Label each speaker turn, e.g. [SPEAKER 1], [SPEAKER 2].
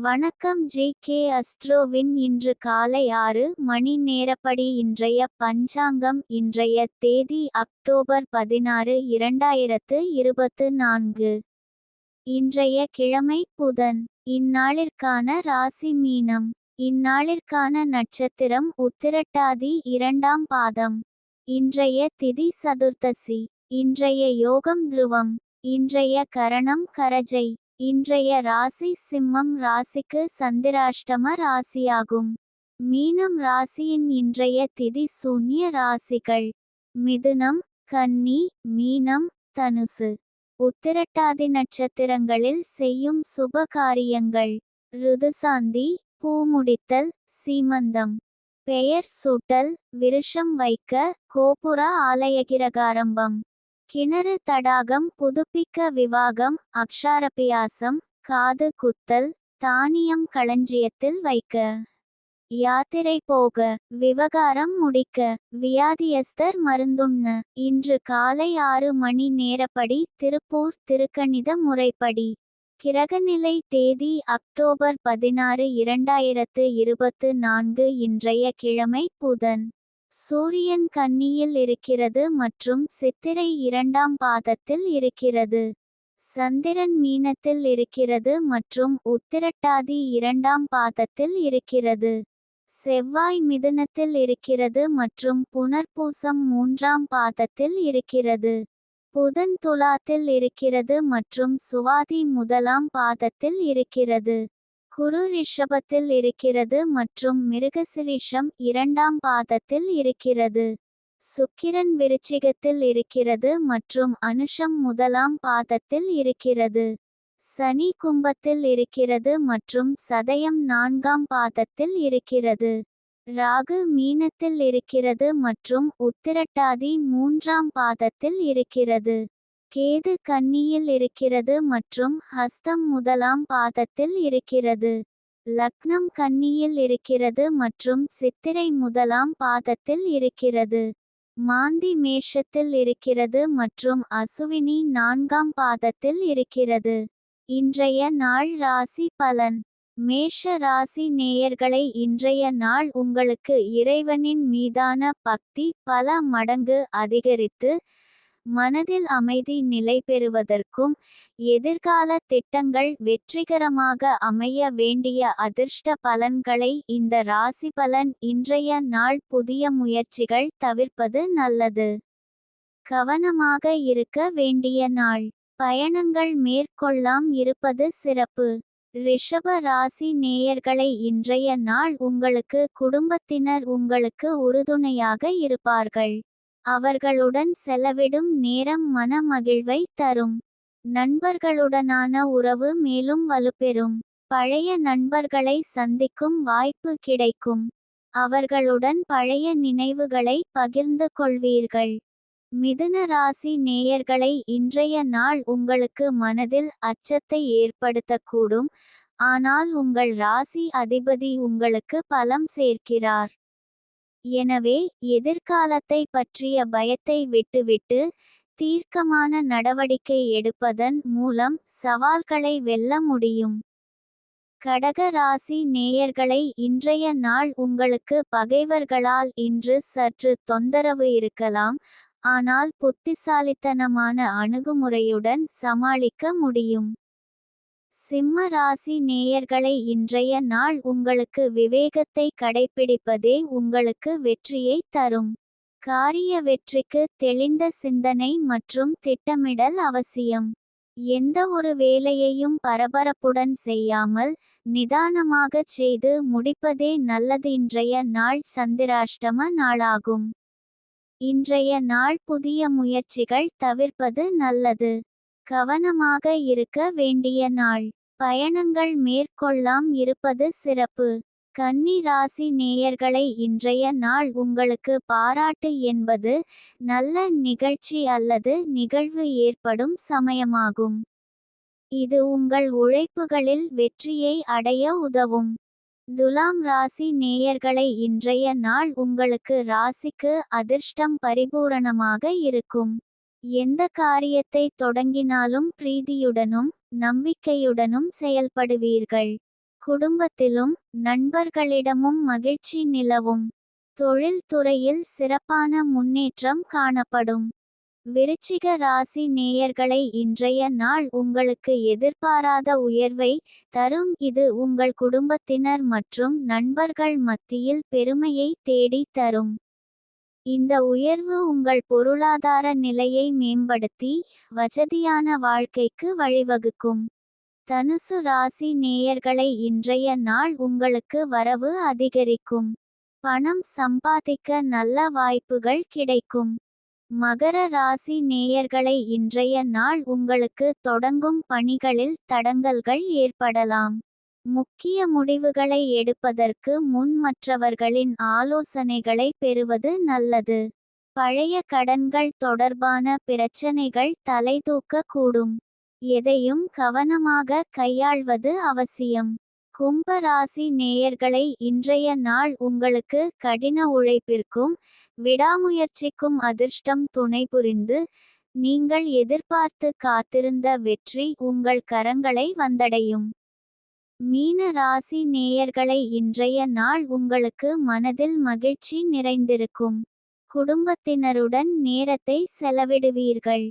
[SPEAKER 1] வணக்கம் J K அஸ்ட்ரோவின். இன்று காலை ஆறு மணி நேரப்படி இன்றைய பஞ்சாங்கம் இன்றைய தேதி அக்டோபர் பதினாறு இரண்டாயிரத்து இருபத்து நான்கு. இன்றைய கிழமை புதன். இந்நாளிற்கான ராசி மீனம். இந்நாளிற்கான நட்சத்திரம் உத்திரட்டாதி இரண்டாம் பாதம். இன்றைய திதி சதுர்த்தசி. இன்றைய யோகம் துருவம். இன்றைய கரணம் கரஜை. இன்றைய ராசி சிம்மம் ராசிக்கு சந்திராஷ்டம ராசியாகும். மீனம் ராசியின் இன்றைய திதி சூன்ய ராசிகள். மிதுனம் கன்னி மீனம் தனுசு. உத்திரட்டாதி நட்சத்திரங்களில் செய்யும் சுப காரியங்கள். ருதுசாந்தி பூமுடித்தல் சீமந்தம். பெயர் சூட்டல் விருஷம் வைக்க கோபுர ஆலயகிரகாரம்பம். கிணறு தடாகம் புதுப்பிக்க விவாகம் அக்ஷாரபியாசம் காது குத்தல் தானியம் களஞ்சியத்தில் வைக்க. யாத்திரை போக விவகாரம் முடிக்க வியாதியஸ்தர் மருந்துண்ண. இன்று காலை ஆறு மணி நேரப்படி திருப்பூர் திருக்கணித முறைப்படி. கிரகநிலை தேதி அக்டோபர் பதினாறு இரண்டாயிரத்து இருபத்து நான்கு இன்றைய கிழமை புதன். சூரியன் கன்னியில் இருக்கிறது மற்றும் சித்திரை இரண்டாம் பாதத்தில் இருக்கிறது. சந்திரன் மீனத்தில் இருக்கிறது மற்றும் உத்திரட்டாதி இரண்டாம் பாதத்தில் இருக்கிறது. செவ்வாய் மிதுனத்தில் இருக்கிறது மற்றும் புனர்பூசம் மூன்றாம் பாதத்தில் இருக்கிறது. புதன் துலாத்தில் இருக்கிறது மற்றும் சுவாதி முதலாம் பாதத்தில் இருக்கிறது. குரு ரிஷபத்தில் இருக்கிறது மற்றும் மிருகசிரீஷம் இரண்டாம் பாதத்தில் இருக்கிறது. சுக்கிரன் விருச்சிகத்தில் இருக்கிறது மற்றும் அனுஷம் முதலாம் பாதத்தில் இருக்கிறது. சனி கும்பத்தில் இருக்கிறது மற்றும் சதயம் நான்காம் பாதத்தில் இருக்கிறது. ராகு மீனத்தில் இருக்கிறது மற்றும் உத்திரட்டாதி மூன்றாம் பாதத்தில் இருக்கிறது. கேது கன்னியில் இருக்கிறது மற்றும் ஹஸ்தம் முதலாம் பாதத்தில் இருக்கிறது. லக்னம் கன்னியில் இருக்கிறது மற்றும் சித்திரை முதலாம் பாதத்தில் இருக்கிறது. மாந்தி மேஷத்தில் இருக்கிறது மற்றும் அசுவினி நான்காம் பாதத்தில் இருக்கிறது. இன்றைய நாள் ராசி பலன். மேஷ ராசி நேயர்களை இன்றைய நாள் உங்களுக்கு இறைவனின் மீதான பக்தி பல மடங்கு அதிகரித்து மனதில் அமைதி நிலை பெறுவதற்கும் எதிர்கால திட்டங்கள் வெற்றிகரமாக அமைய வேண்டிய அதிர்ஷ்ட பலன்களை இந்த ராசி பலன் இன்றைய நாள் புதிய முயற்சிகள் தவிர்ப்பது நல்லது. கவனமாக இருக்க வேண்டிய நாள். பயணங்கள் மேற்கொள்ளாம் இருப்பது சிறப்பு. ரிஷப ராசி நேயர்களை இன்றைய நாள் உங்களுக்கு குடும்பத்தினர் உங்களுக்கு உறுதுணையாக இருப்பார்கள். அவர்களுடன் செலவிடும் நேரம் மன மகிழ்வை தரும். நண்பர்களுடனான உறவு மேலும் வலுப்பெறும். பழைய நண்பர்களை சந்திக்கும் வாய்ப்பு கிடைக்கும். அவர்களுடன் பழைய நினைவுகளை பகிர்ந்து கொள்வீர்கள். மிதுன ராசி நேயர்களை இன்றைய நாள் உங்களுக்கு மனதில் அச்சத்தை ஏற்படுத்தக்கூடும். ஆனால் உங்கள் ராசி அதிபதி உங்களுக்கு பலம் சேர்க்கிறார். எனவே எதிர்காலத்தை பற்றிய பயத்தை விட்டுவிட்டு தீர்க்கமான நடவடிக்கை எடுப்பதன் மூலம் சவால்களை வெல்ல முடியும். கடக ராசி நேயர்களை இன்றைய நாள் உங்களுக்கு பகைவர்களால் இன்று சற்று தொந்தரவு இருக்கலாம் ஆனால் புத்திசாலித்தனமான அணுகுமுறையுடன் சமாளிக்க முடியும். சிம்ம ராசி நேயர்களை இன்றைய நாள் உங்களுக்கு விவேகத்தை கடைபிடிப்பதே உங்களுக்கு வெற்றியை தரும். காரிய வெற்றிக்கு தெளிந்த சிந்தனை மற்றும் திட்டமிடல் அவசியம். எந்த ஒரு வேலையையும் பரபரப்புடன் செய்யாமல் நிதானமாகச் செய்து முடிப்பதே நல்லது. இன்றைய நாள் சந்திராஷ்டம நாளாகும். இன்றைய நாள் புதிய முயற்சிகள் தவிர்ப்பது நல்லது. கவனமாக இருக்க வேண்டிய நாள். பயணங்கள் மேற்கொள்ளாம் இருப்பது சிறப்பு. கன்னி ராசி நேயர்களை இன்றைய நாள் உங்களுக்கு பாராட்டு என்பது நல்ல நிகழ்ச்சி அல்லது நிகழ்வு ஏற்படும் சமயமாகும். இது உங்கள் உழைப்புகளில் வெற்றியை அடைய உதவும். துலாம் ராசி நேயர்களை இன்றைய நாள் உங்களுக்கு ராசிக்கு அதிர்ஷ்டம் பரிபூரணமாக இருக்கும். எந்த காரியத்தை தொடங்கினாலும் பிரீதியுடனும் நம்பிக்கையுடனும் செயல்படுவீர்கள். குடும்பத்திலும் நண்பர்களிடமும் மகிழ்ச்சி நிலவும். தொழில்துறையில் சிறப்பான முன்னேற்றம் காணப்படும். விருச்சிக ராசி நேயர்களை இன்றைய நாள் உங்களுக்கு எதிர்பாராத உயர்வை தரும். இது உங்கள் குடும்பத்தினர் மற்றும் நண்பர்கள் மத்தியில் பெருமையை தேடி தரும். இந்த உயர்வு உங்கள் பொருளாதார நிலையை மேம்படுத்தி வசதியான வாழ்க்கைக்கு வழிவகுக்கும். தனுசு ராசி நேயர்களை இன்றைய நாள் உங்களுக்கு வரவு அதிகரிக்கும். பணம் சம்பாதிக்க நல்ல வாய்ப்புகள் கிடைக்கும். மகர ராசி நேயர்களை இன்றைய நாள் உங்களுக்கு தொடங்கும் பணிகளில் தடங்கல்கள் ஏற்படலாம். முக்கிய முடிவுகளை எடுப்பதற்கு முன் மற்றவர்களின் ஆலோசனைகளை பெறுவது நல்லது. பழைய கடன்கள் தொடர்பான பிரச்சனைகள் தலைதூக்க கூடும் எதையும் கவனமாக கையாள்வது அவசியம். கும்பராசி நேயர்களை இன்றைய நாள் உங்களுக்கு கடின உழைப்பிற்கும் விடாமுயற்சிக்கும் அதிர்ஷ்டம் துணை புரிந்து நீங்கள் எதிர்பார்த்து காத்திருந்த வெற்றி உங்கள் கரங்களை வந்தடையும். மீன ராசி நேயர்களை இன்றைய நாள் உங்களுக்கு மனதில் மகிழ்ச்சி நிறைந்திருக்கும். குடும்பத்தினருடன் நேரத்தை செலவிடுவீர்கள்.